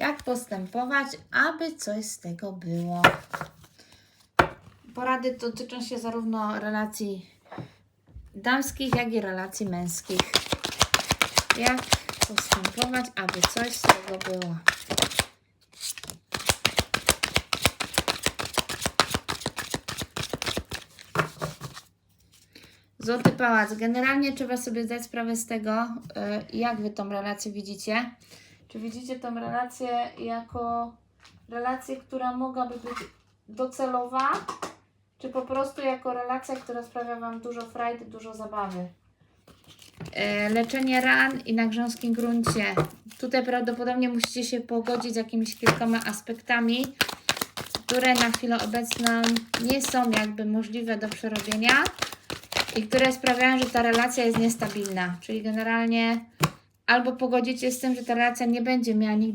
jak postępować, aby coś z tego było. Porady dotyczą się zarówno relacji damskich, jak i relacji męskich. Jak postępować, aby coś z tego było. Złoty pałac. Generalnie trzeba sobie zdać sprawę z tego, y, jak wy tą relację widzicie. Czy widzicie tą relację jako relację, która mogłaby być docelowa, czy po prostu jako relacja, która sprawia Wam dużo frajdy, dużo zabawy? E, Leczenie ran i na grząskim gruncie. Tutaj prawdopodobnie musicie się pogodzić z jakimiś kilkoma aspektami, które na chwilę obecną nie są jakby możliwe do przerobienia i które sprawiają, że ta relacja jest niestabilna. Czyli generalnie albo pogodzicie z tym, że ta relacja nie będzie miała nigdy